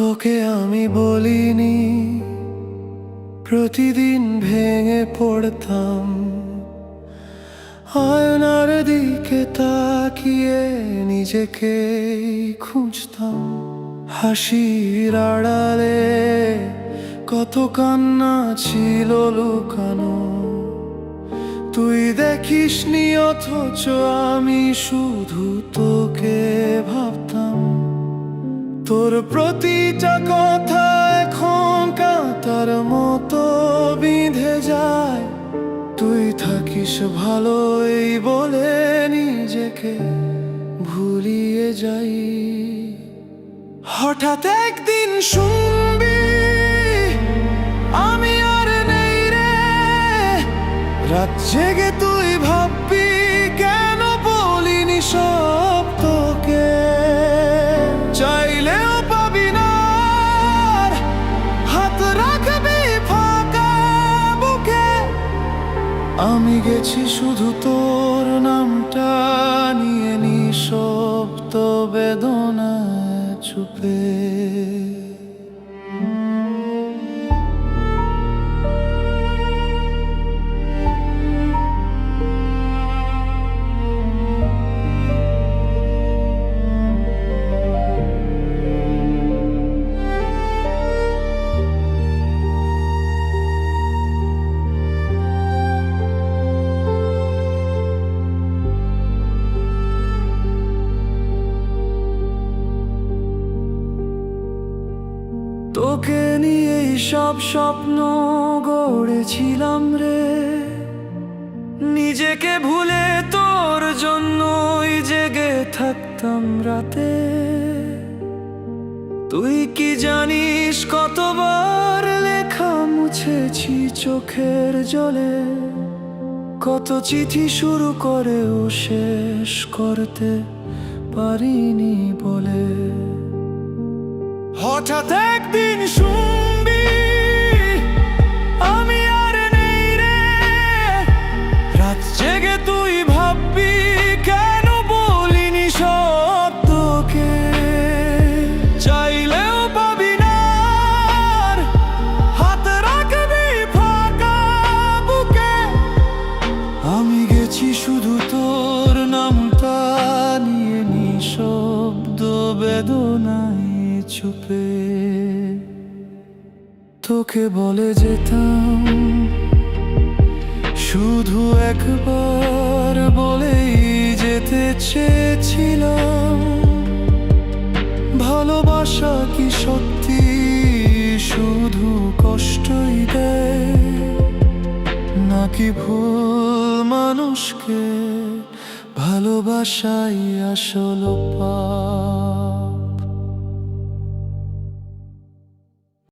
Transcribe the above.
তোকে আমি বলিনি, প্রতিদিন ভেঙে পড়তাম। আয়নার দিকে তাকিয়ে নিজেকে খুঁজতাম। হাসির আড়ালে কত কান্না ছিল লুকানো। তুই দেখিসনি অথচ আমি শুধু তোকে ভাবতাম। তোর প্রতিটা কথা এখন কাঁতার মতো বিঁধে যায়। তুই থাকিস ভালো এই বলে নিজেকে ভুলিয়ে যাই। হঠাৎ একদিন শুনবি, আমি আর নেই রে। রাত জেগে তুই ভাববি, কেন বলিনি সব? আমি গেছি শুধু তোর নামটা নিয়ে নিঃশব্দ বেদনা চুপে তোকে নিয়েই সব স্বপ্ন গড়েছিলাম রে। নিজেকে ভুলে তোর জন্যই জেগে থাকতাম রাতে। তুই কি জানিস কতবার লেখা মুছেছি চোখের জলে? কত চিঠি শুরু করেও শেষ করতে পারিনি বলে। হঠাৎ একদিন শুনবি, আমি আর নেই রে। রাত জেগে তুই ভাববি, কেন বলিনি সব তোকে? চাইলেও পাবি না হাত রাখবি ফাঁকা বুকে। আমি গেছি শুধু তোর চুপে তোকে বলে যেতাম। শুধু একবার বলেই যেতে চেয়েছিলাম। ভালোবাসা কি সত্যি? শুধু কষ্টই দেয়। নাকি ভুল মানুষকে ভালোবাসাই আসল পা